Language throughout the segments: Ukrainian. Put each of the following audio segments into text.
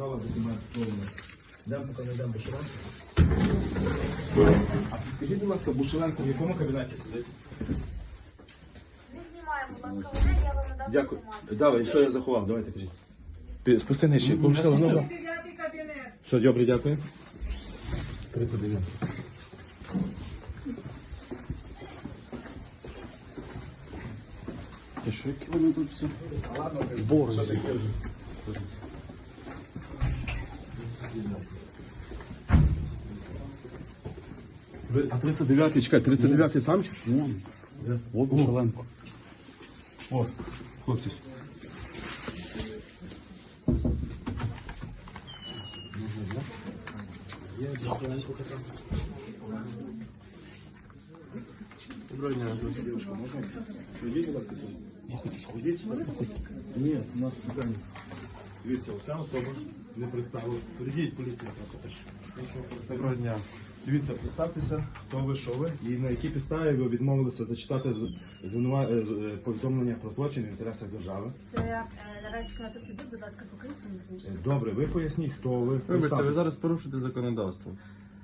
показала документ, хто у нас. Поки не Бушеленко. А підскажіть, будь ласка, Бушеленко в якому кабінеті сидить? Не знімаємо, будь ласка, мене, я вам надам Дякую. інформацію. Давай, що я заховав? Давайте кажіть. Пі- Спусти нижче. Все, ну. Дев'ятий кабінет. Все, добре, дякую. 39. Ти що, які вони тут всі? Борзі. Ви- А 39-й, чекай, 39-й там чи? Вон. От Бушеленко. О, хлопці. Доброго дня, девушка, можна? Прийдіть, будь ласка, сюди. Заходіть, сходіть сюди. Ні, у нас питання. Дивіться, оця особа не представилась. Прийдіть, поліція просто. Доброго дня. Дивіться, представтеся, хто ви, що ви, і на якій підставі ви відмовилися зачитати звинува- е, е, повідомлення про злочин в інтересах держави. Це нарадчика на судді, будь ласка, покиньте мені. Е, Добре, ви поясніть, хто ви. Вибачте, ви зараз порушуєте законодавство.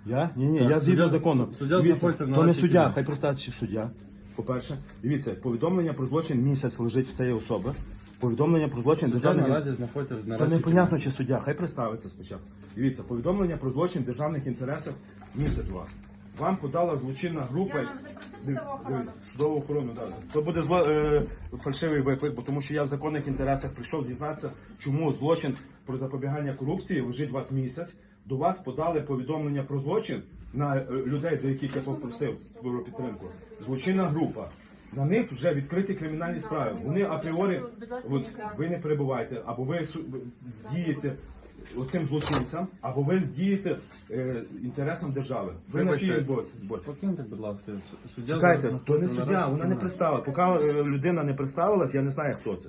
Я? Ні, ні, Так, я згідно суддя- закону. суддя Дивіться, то не суддя, хай представиться суддя. По-перше, дивіться, повідомлення про злочин місяць лежить в цієї особи. Повідомлення про злочин Суддя державних... наразі знаходиться в Та наразі. непонятно, чи суддя, хай представиться спочатку. Дивіться, повідомлення про злочин в державних інтересах місяць вас. Вам подала злочинна група. Я вам запрошу судову охорону. Судову охорону, так. То буде зло, е, фальшивий виклик, бо тому що я в законних інтересах прийшов дізнатися, чому злочин про запобігання корупції лежить вас місяць. До вас подали повідомлення про злочин на е, людей, до яких я попросив про підтримку. Злочинна група. На них вже відкриті кримінальні справи. Вони апріорі от, ви не перебуваєте, або ви дієте оцим злочинцям, або ви дієте е, інтересам держави. Ви на чиїй боці? Покиньте, будь ласка. Суддя Чекайте, зараз то не суддя, вона не представила. Поки е, людина не представилась, я не знаю, хто це.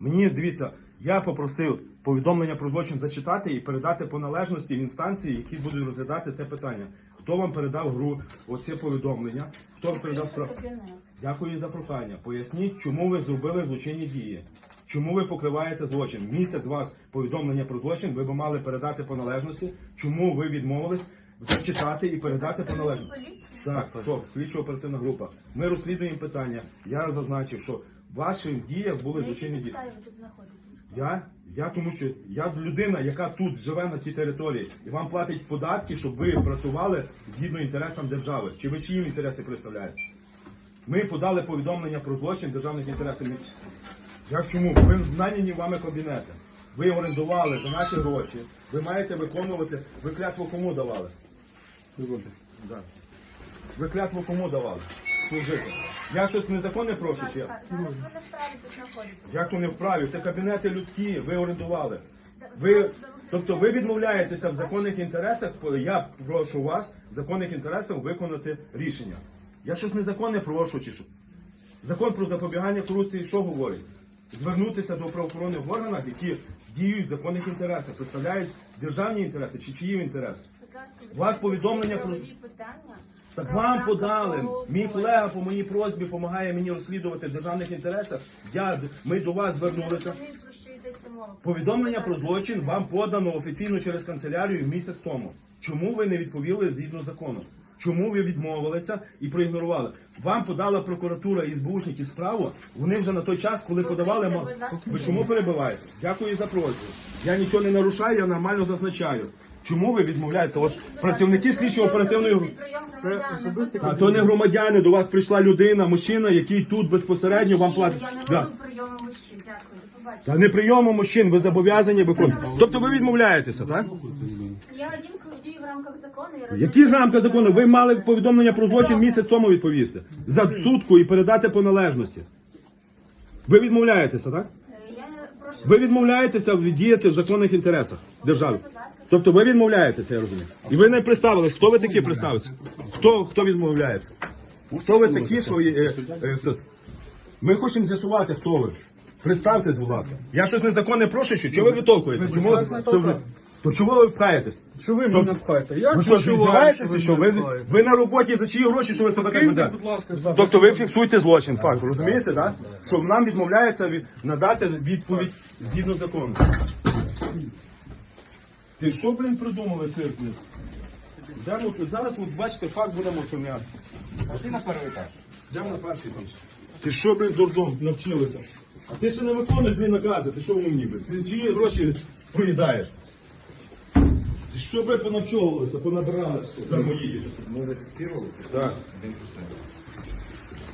Мені дивіться, я попросив повідомлення про злочин зачитати і передати по належності в інстанції, які будуть розглядати це питання. Хто вам передав гру, оце повідомлення? Хто вам передав справу? Дякую за прохання. Поясніть, чому ви зробили злочинні дії. Чому ви покриваєте злочин? Місяць вас повідомлення про злочин, ви б мали передати по належності. Чому ви відмовились зачитати і передати по належності? Так, стоп, слідчо оперативна група. Ми розслідуємо питання. Я зазначив, що в ваших діях були злочинні дії. Я, я тому що я людина, яка тут живе на тій території, і вам платить податки, щоб ви працювали згідно інтересам держави. Чи ви чиїм інтереси представляєте? Ми подали повідомлення про злочин державних інтересів. Ми- Як чому? Ви наняні вами кабінети. Ви орендували за наші гроші. Ви маєте виконувати. Ви клятву кому давали? Да. Ви клятву кому давали? Служити. Я щось незаконне прошу? Чи я? зараз ви не вправі тут знаходитесь. Як вони вправі? Це кабінети людські, ви орендували. Ви, тобто ви відмовляєтеся в законних інтересах, я прошу вас в законних інтересах виконати рішення. Я щось незаконне прошу чи що? Закон про запобігання корупції що говорить? Звернутися до правоохоронних органів, які діють в законних інтересах, представляють державні інтереси чи чиї інтереси. У вас повідомлення про- питання. Так вам подали. Мій колега по моїй просьбі допомагає мені розслідувати в державних інтересах. Я, ми до вас звернулися. Повідомлення про злочин вам подано офіційно через канцелярію місяць тому. Чому ви не відповіли згідно закону? Чому ви відмовилися і проігнорували? Вам подала прокуратура і СБУшники справу. Вони вже на той час, коли подавали ма- ви чому перебиваєте? Дякую за просьбу. Я нічого не нарушаю, я нормально зазначаю. Чому ви відмовляєтеся? От працівники слідчо оперативної групи. особистий А то не громадяни, до вас прийшла людина, мужчина, який тут безпосередньо вам платить. Я не Да. веду прийому мужчин. Дякую. До побачення. Та не прийому мужчин, ви зобов'язані виконувати. Тобто ви відмовляєтеся, так? Я один дію в рамках закону. і розумію- Які рамки закону? Ви мали повідомлення про злочин місяць тому відповісти. За сутку і передати по належності. Ви відмовляєтеся, так? Е, Я прошу. Ви відмовляєтеся діяти в законних інтересах держави. Тобто ви відмовляєтеся, я розумію. І ви не представились. Хто ви такі представиться? Хто, хто відмовляється? Хто ви такі, що... е, е, Ми хочемо з'ясувати, хто ви. Представтесь, будь ласка. Я щось незаконне прошу, що? Чого ви витолкуєте? Чому ви... Це ви- То чого ви пхаєтесь? Що ви мене пхаєте? Я Ви що, здіваєтеся, що ви, ви на роботі за чиї гроші, що ви себе так ведете? будь ласка, Тобто ви фіксуєте злочин, факт, розумієте, так? Що нам відмовляється від, надати відповідь згідно закону. Ти що, блін, придумали цирк? блін? Йдемо, тут зараз, от, бачите, факт будемо оформляти. Пошли на перший етаж. Йдемо на перший там. Ти що, блін, дурдом навчилися? А ти ще не виконуєш, блін, накази, ти що умні, блін? Ти чиї гроші проїдаєш? Ти що, блін, понавчовувалися, понабирали дармоїдів? Ми зафіксували Так. 1%.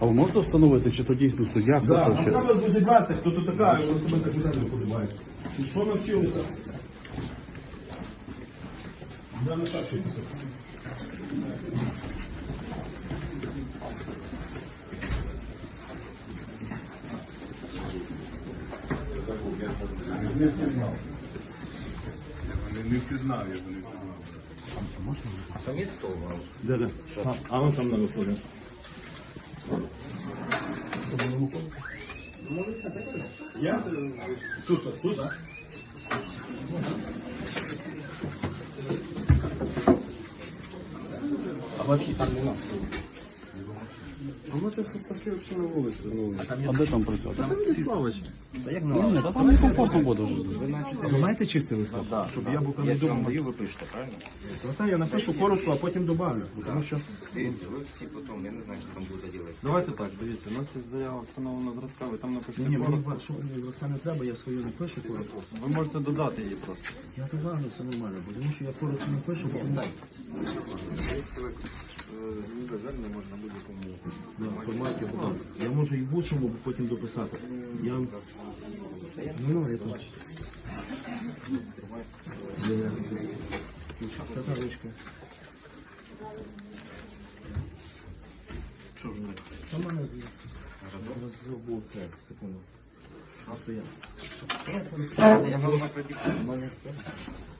А ви можете встановити, чи то дійсно суддя? Хто Да, це ну, ще? треба розібратися, хто тут така, і вони себе капітально подобають. І що навчилися? Да, не так, що й писати. Не впізнав. Не впізнав, я не впізнав. Це місто у вас. Де, де? А, а вон там на виході. Я? Тут, тут, так? А у вас є там нема? А ми це пошли взагалі на вулицю. Ну, А де там працювати? ці славочки. Та як Ні, ні, та там некомфортно буде. Ви знаєте чистий лист? Щоб я був не думав. даю, ви пишете, правильно? Та я напишу коротко, а потім добавлю. Тому що Дивіться, ви всі потім, я не знаю, що там буде робити. Давайте так, дивіться, у нас є заява встановлена зразка, ви там напишете ні, мені коротко. ба- що мені зразка не треба, я свою напишу коротко. Ви можете додати її просто. Я добавлю, це нормально, бо тому що я коротко напишу, потім звернення можна будь-якому. на форматі готов. Я можу і в усному потім дописати. Я... Ну, я. Є. Що ж не? Та мене забув це, секунду. Просто я. Я. У мене у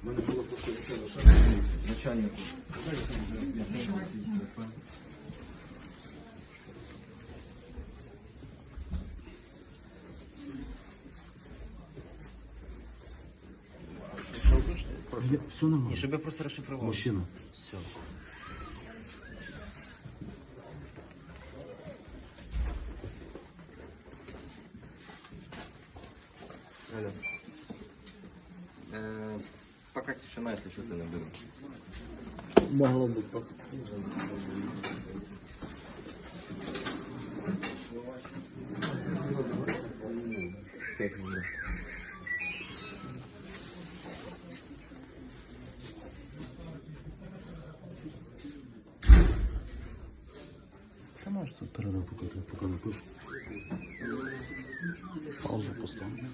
мене було просто нічого, що начальник. Все нормально. І щоб я просто розшифрував. Мужчина. Все. Алло. Э, пока тишина, если что-то наберу. Могло бути. Це можеш тут передай, поки, поки напишу. Паузу поставлю.